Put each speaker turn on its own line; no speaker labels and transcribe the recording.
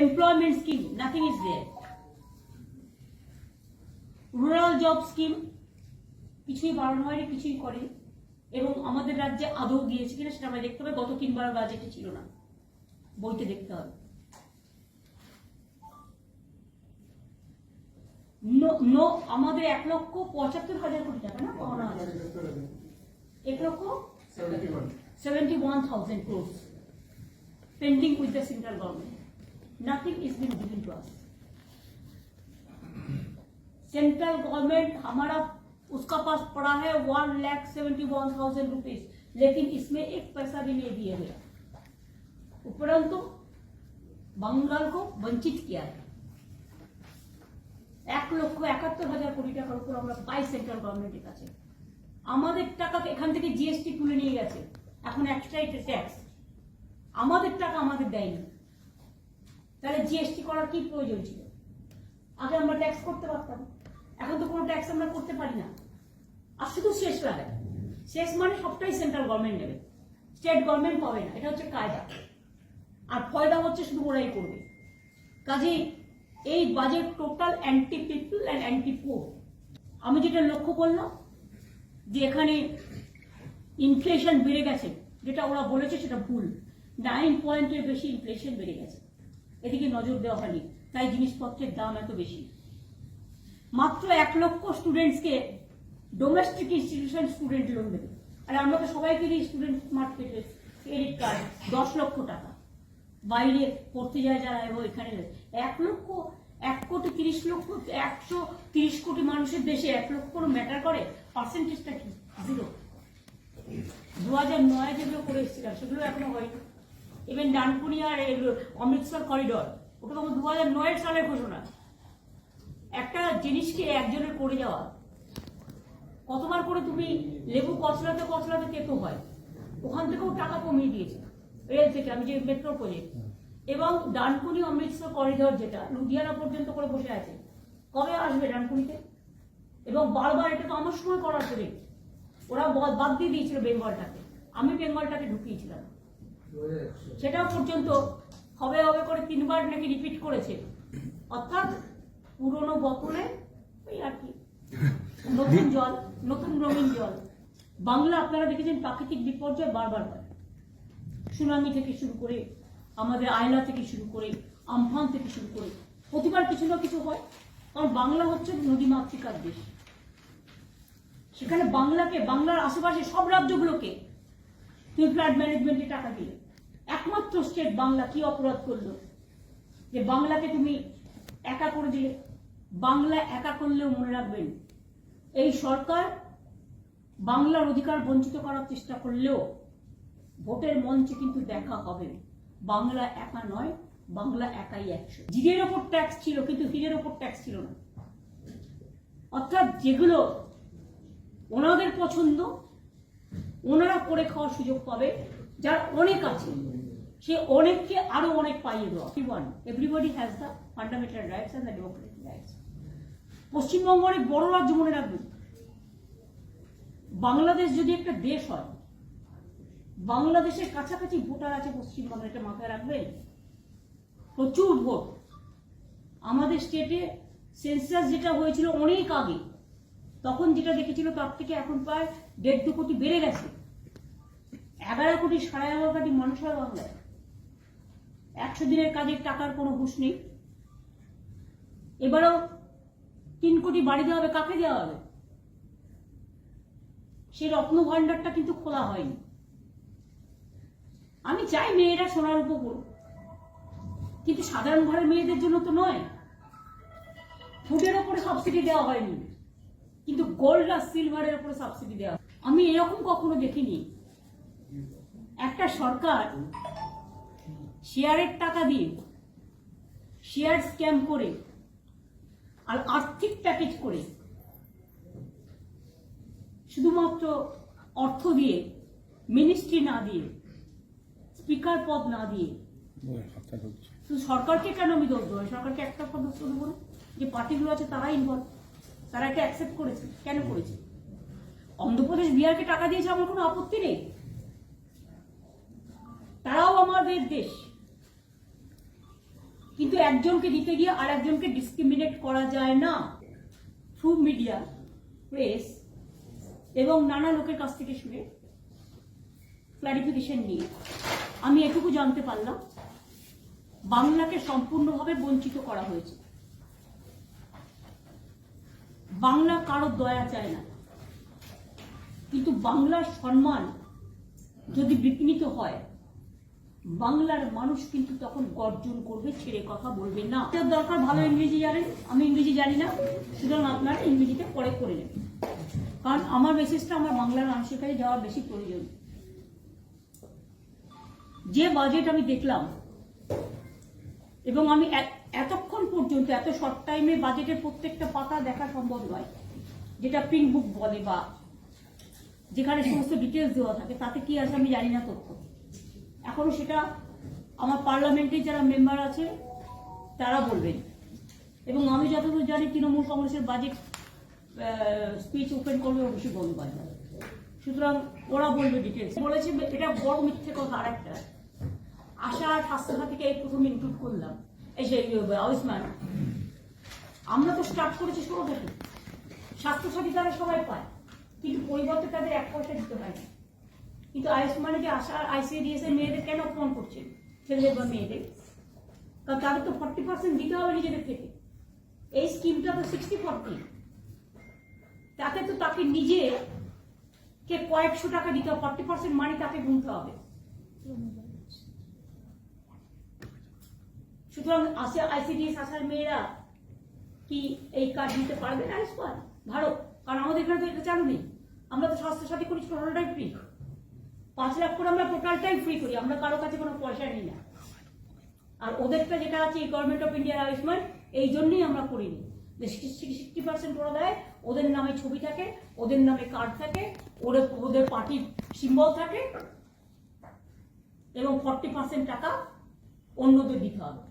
employment scheme, nothing is there. Rural job scheme কিছুই বাড়ানো হয়নি কিছুই করেনি। এবং আমাদের রাজ্যে আদৌ গিয়েছে কিনা সেটা আমরা দেখতে হবে। গত তিনবার বাজেটে ছিল না। বইতে দেখতে হবে। নো আমাদের এক লক্ষ পঁচাত্তর হাজার কোটি টাকা না? বাউন্ন হাজার এক লক্ষ seventy one thousand crores pending with the central government. Nothing is being given to us. Central government हमारा उसका पास पड़ा है one lakh seventy one thousand rupees लेकिन इसमें एक पैसा भी नहीं दिया गया उपरंतु बंगाल को वंचित किया है এক লক্ষ একাত্তর হাজার কোটি টাকার উপর আমরা পাই সেন্ট্রাল গভর্নমেন্টের কাছে আমাদের টাকা এখান থেকে জিএসটি তুলে নিয়ে গেছে এখন এক্সট্রা ট্যাক্স আমাদের টাকা আমাদের দেয়নি তাহলে জিএসটি করার কি প্রয়োজন ছিল? আগে আমরা ট্যাক্স করতে পারতাম। এখন তো কোনো ট্যাক্স আমরা করতে পারি না। আর শুধু শেষ লাগায় শেষ মানে সবটাই সেন্ট্রাল গভর্নমেন্ট নেবে। স্টেট গভর্নমেন্ট পাবে না। এটা হচ্ছে কায়দা। আর ফয়দা হচ্ছে শুধু ওরাই করবে। কাজেই এই budget total anti people and anti poor আমি যেটা লক্ষ্য করলাম, যে এখানে ইনফ্লেশন বেড়ে গেছে, যেটা ওরা বলেছে সেটা ভুল। নাইন পয়েন্টের বেশি ইনফ্লেশন বেড়ে গেছে। এদিকে নজর দেওয়া হয়নি। তাই জিনিসপত্রের দাম এত বেশি। মাত্র এক লক্ষ স্টুডেন্টসকে ডোমেস্টিক ইনস্টিটিউশন স্টুডেন্ট লোন দেবে। আর আমরা তো সবাইকে দিই স্টুডেন্ট স্মার্ট ক্রেডিট কার্ড দশ লক্ষ টাকা। বাইরে পড়তে যায় যারা এবং এখানে এক লক্ষ, এক কোটি তিরিশ লক্ষ, একশো তিরিশ কোটি মানুষের দেশে এক লক্ষ কোনো ম্যাটার করে? পার্সেন্টেজটা কি? জিরো দু হাজার নয় যেগুলো করে এসেছিলাম, সেগুলো এখনও হয়নি। ইভেন ডানকুনি আর অমৃতসর করিডর ওটা তো দু হাজার নয়ের সালের ঘোষণা। একটা জিনিসকে একজনের করে যাওয়া। কতবার করে তুমি লেবু কচলাতে কচলাতে তেতো হয়, ওখান থেকেও টাকা কমিয়ে দিয়েছে, রেল থেকে, আমি যে মেট্রো প্রজেক্ট এবং ডানকুনি অমৃতসর করিডর যেটা, লুধিয়ানা পর্যন্ত করে বসে আছে। কবে আসবে ডানকুনিতে এবং বারবার এটা তো আমার সময় করার প্রজেক্ট ওরা বাদ দিয়ে দিয়েছিল বেঙ্গলটাকে আমি বেঙ্গলটাকে ঢুকিয়েছিলাম। সেটাও পর্যন্ত হবে হবে করে তিনবার নাকি রিপিট করেছে। অর্থাৎ পুরনো বোতলে ওই আর কি। নতুন জল নতুন রঙিন জল। বাংলা আপনারা দেখেছেন প্রাকৃতিক বিপর্যয় বারবার হয়। সুনামি থেকে শুরু করে আমাদের আয়লা থেকে শুরু করে আমফান থেকে শুরু করে প্রতিবার কিছু না কিছু হয়। কারণ বাংলা হচ্ছে নদী মাতৃকার দেশ। সেখানে বাংলাকে বাংলার আশেপাশে সব রাজ্যগুলোকে তুমি ফ্লাড ম্যানেজমেন্টে টাকা দিলে। একমাত্র স্টেট বাংলা কি অপরাধ করল? যে বাংলাকে তুমি একা করে দিলে। বাংলা একা করলেও মনে রাখবেন, এই সরকার বাংলার অধিকার বঞ্চিত করার চেষ্টা করলেও ভোটের মঞ্চে কিন্তু দেখা হবে। বাংলা একা নয়, বাংলা একাই একশো। জিরের ওপর ট্যাক্স ছিল, কিন্তু হীরের ওপর ট্যাক্স ছিল না। অর্থাৎ যেগুলো ওনাদের পছন্দ ওনারা করে খাওয়ার সুযোগ পাবে। যার অনেক আছে, সে অনেককে আরও অনেক পাইয়ে দেওয়া one everybody has the fundamental rights and the democratic rights Paschimbanga অনেক বড় রাজ্য মনে রাখবেন, বাংলাদেশ যদি একটা দেশ হয়, বাংলাদেশের কাছাকাছি ভোটার আছে পশ্চিমবঙ্গে এটা মাথায় রাখবেন। প্রচুর ভোট। আমাদের স্টেটে সেন্সাস যেটা হয়েছিল অনেক আগে তখন যেটা দেখেছিল তার থেকে এখন প্রায় দেড় দু কোটি বেড়ে গেছে। এগারো কোটি সাড়ে এগারো কোটি মানুষ হয় বাংলায় একশো দিনের কাজের টাকার কোনো হুঁশ নেই। এবারও তিন কোটি বাড়ি দেওয়া হবে, কাকে দেওয়া হবে? সেই রত্ন ভাণ্ডারটা কিন্তু খোলা হয়নি। আমি চাই মেয়েরা সোনার উপর কিন্তু সাধারণ ঘরের মেয়েদের জন্য তো নয়। ফুডের ওপরে সাবসিডি দেওয়া হয়নি। কিন্তু গোল্ড আর সিলভারের উপরে সাবসিডি দেওয়া আমি এরকম কখনো দেখিনি। একটা সরকার শেয়ারের টাকা দিয়ে শেয়ার স্ক্যাম করে আর আর্থিক প্যাকেজ করে শুধুমাত্র অর্থ দিয়ে মিনিস্ট্রি না দিয়ে স্পিকার পদ না দিয়ে সরকারকে কেন আমি দোষ দেবো? সরকারকে একটা পদ দেবো যে পার্টিগুলো আছে তারাই ইনভলভ তারা এটা অ্যাকসেপ্ট করেছে। কেন করেছে? অন্ধ্রপ্রদেশ বিহারকে টাকা দিয়েছে, আমার কোনো আপত্তি নেই। তারাও আমাদের দেশ। কিন্তু একজনকে দিতে গিয়ে আর একজনকে ডিসক্রিমিনেট করা যায় না। থ্রু মিডিয়া প্রেস এবং নানা লোকের কাছ থেকে শুনে ক্লারিফিকেশন নিয়ে। আমি এটুকু জানতে পারলাম, বাংলাকে সম্পূর্ণভাবে বঞ্চিত করা হয়েছে। বাংলা কারও দয়া চায় না। কিন্তু বাংলার সম্মান যদি বিঘ্নিত হয়, বাংলার মানুষ কিন্তু তখন গর্জন করবে, ছেড়ে কথা বলবে না। যার দরকার ভালো ইংরেজি জানেন আমি ইংরেজি জানি না, সুতরাং আপনারা ইংরেজিতে পরে করে নেবেন। কারণ আমার মেসেজটা আমার বাংলার মানুষের কাছে যাওয়া বেশি প্রয়োজন। যে বাজেট আমি দেখলাম, এবং আমি এতক্ষণ পর্যন্ত, এত শর্ট টাইমে বাজেটের প্রত্যেকটা পাতা দেখা সম্ভব নয়। যেটা প্রিন্ট বুক বলে বা যেখানে সমস্ত ডিটেলস দেওয়া থাকে, তাতে কি আছে আমি জানি না তথ্য। এখনও সেটা আমার পার্লামেন্টের যারা মেম্বার আছে, তারা বলবেন। এবং আমি যতদূর জানি, তৃণমূল কংগ্রেসের বাজেট স্পিচ ওপেন করবে অভিষেক বন্দ্যোপাধ্যায়। সুতরাং ওরা বলবে ডিটেলস বলেছে, এটা বড় মিথ্যে কথা আর একটা আশা আর স্বাস্থ্যসাথীকে এই প্রথম ইনক্লুড করলাম। আয়ুষ্মান আমরা তো স্টার্ট করেছি ষোলো থেকে স্বাস্থ্যসাথী তারা সবাই পায়, কিন্তু পরিবর্তে তাদের এক পয়সা দিতে হয় না। কিন্তু আয়ুষ্মানে যে আশা, আইসিডিএস এর মেয়েদের কেন অপমান করছেন ছেলেদের বা মেয়েদের? কারণ তাদের তো ফর্টি পার্সেন্ট দিতে হবে নিজেদের থেকে। এই স্কিমটা তো সিক্সটি ফর্টি তাতে তো তাকে নিজে কে কয়েকশো টাকা দিতে হবে ফর্টি পার্সেন্ট মানি তাকে গুনতে হবে। সুতরাং আসে আইসিডিএস আসার মেয়েরা কি এই কার্ড নিতে পারবে না আয়ুষ্মান ভারত। কারণ আমাদের এখানে তো এটা চালু নেই। আমরা তো স্বাস্থ্য সাথী করি টোটালটাই ফ্রি পাঁচ লাখ করে আমরা টোটালটাই ফ্রি করি। আমরা কারও কাছে কোনো পয়সা নিই না। আর ওদেরটা যেটা আছে, এই গভর্নমেন্ট অফ ইন্ডিয়ার আয়ুষ্মান এই জন্যই আমরা করিনি। যে সিক্সটি পার্সেন্ট ওরা দেয়, ওদের নামে ছবি থাকে, ওদের নামে কার্ড থাকে ওদের ওদের পার্টির সিম্বল থাকে, এবং ফর্টি পার্সেন্ট টাকা অন্যদের দিতে হবে।